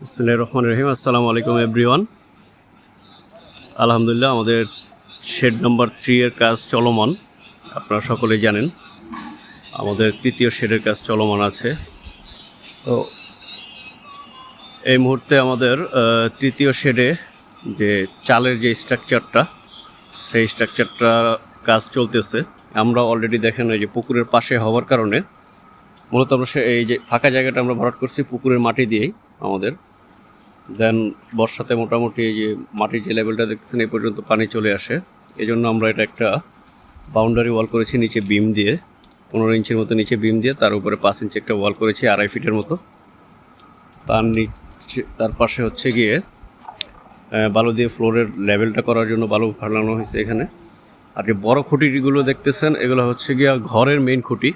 রহমান রহিম। আসসালামু আলাইকুম এভরিওয়ান আলহামদুলিল্লাহ, আমাদের শেড নাম্বার থ্রি এর কাজ চলমান, আপনারা সকলেই জানেন। আমাদের তৃতীয় শেডের কাজ চলমান আছে। তো এই মুহূর্তে আমাদের তৃতীয় শেডে যে চালের যে স্ট্রাকচারটা সেই স্ট্রাকচারটা কাজ চলতেছে। আমরা অলরেডি দেখেন ওই যে পুকুরের পাশে হওয়ার কারণে মূলত আমরা এই যে ফাঁকা জায়গাটা আমরা ভরাট করছি পুকুরের মাটি দিয়েই আমাদের। দেন বর্ষাতে মোটামুটি এই যে মাটির যে লেভেলটা দেখতেছেন এই পর্যন্ত পানি চলে আসে। এই জন্য আমরা এটা একটা বাউন্ডারি ওয়াল করেছি নিচে বিম দিয়ে। পনেরো ইঞ্চির মতো নিচে বিম দিয়ে তার উপরে পাঁচ ইঞ্চি একটা ওয়াল করেছি আড়াই ফিটের মতো। তার নিচে তার পাশে হচ্ছে গিয়ে বালু দিয়ে ফ্লোরের লেভেলটা করার জন্য বালু ফালানো হয়েছে এখানে। আর যে বড় খুঁটিগুলো দেখতেছেন, এগুলো হচ্ছে গিয়া ঘরের মেইন খুঁটি।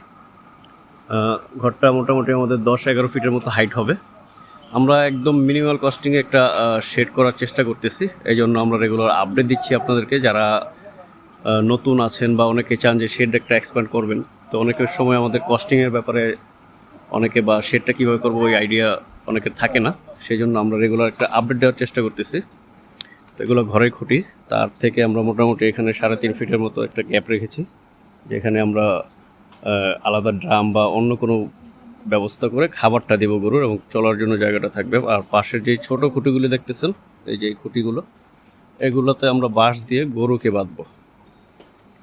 ঘরটা মোটামুটি আমাদের দশ এগারো ফিটের মতো হাইট হবে। আমরা একদম মিনিমাল কস্টিংয়ে একটা শেড করার চেষ্টা করতেছি। এই জন্য আমরা রেগুলার আপডেট দিচ্ছি আপনাদেরকে। যারা নতুন আছেন বা অনেকে চান যে শেড একটা এক্সপ্যান্ড করবেন, তো অনেকের সময় আমাদের কস্টিংয়ের ব্যাপারে অনেকে বা শেডটা কীভাবে করব ওই আইডিয়া অনেকের থাকে না। সেই জন্য আমরা রেগুলার একটা আপডেট দেওয়ার চেষ্টা করতেছি। তো এগুলো ঘরে খুঁটি। তার থেকে আমরা মোটামুটি এখানে সাড়ে তিন ফিটের মতো একটা গ্যাপ রেখেছি, যেখানে আমরা আলাদা ড্রাম বা অন্য কোনো ব্যবস্থা করে খাবারটা দেবো গরুর এবং চলার জন্য জায়গাটা থাকবে। আর পাশের যে ছোট খুঁটিগুলি দেখতেছেন, এই যে খুঁটিগুলো, এগুলোতে আমরা বাঁশ দিয়ে গরুকে বাঁধবো।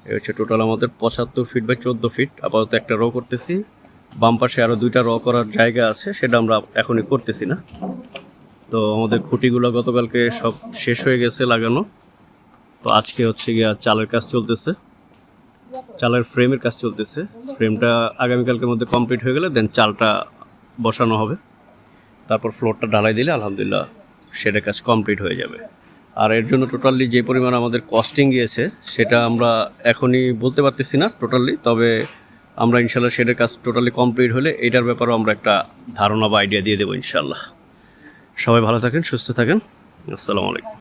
এই হচ্ছে টোটাল আমাদের পঁচাত্তর ফিট বা চোদ্দ ফিট আপাতত একটা র করতেছি। বাম পাশে আরও দুইটা র করার জায়গা আছে, সেটা আমরা এখনই করতেছি না। তো আমাদের খুঁটিগুলো গতকালকে সব শেষ হয়ে গেছে লাগানো। তো আজকে হচ্ছে গিয়া চালের কাজ চলতেছে। চালের ফ্রেমের কাজ চলতেছে। ফ্রেমটা আগামীকালকের মধ্যে কমপ্লিট হয়ে গেলে দেন চালটা বসানো হবে। তারপর ফ্লোরটা ঢালাই দিলে আলহামদুলিল্লাহ সেটা কাজ কমপ্লিট হয়ে যাবে। আর এর জন্য টোটালি যে পরিমাণ আমাদের কস্টিং গিয়েছে, সেটা আমরা এখনই বলতে পারতেছি না টোটালি তবে আমরা ইনশাল্লাহ সেটার কাজ টোটালি কমপ্লিট হলে এটার ব্যাপারেও আমরা একটা ধারণা বা আইডিয়া দিয়ে দেবো ইনশাল্লাহ সবাই ভালো থাকেন, সুস্থ থাকেন। আসসালামু আলাইকুম।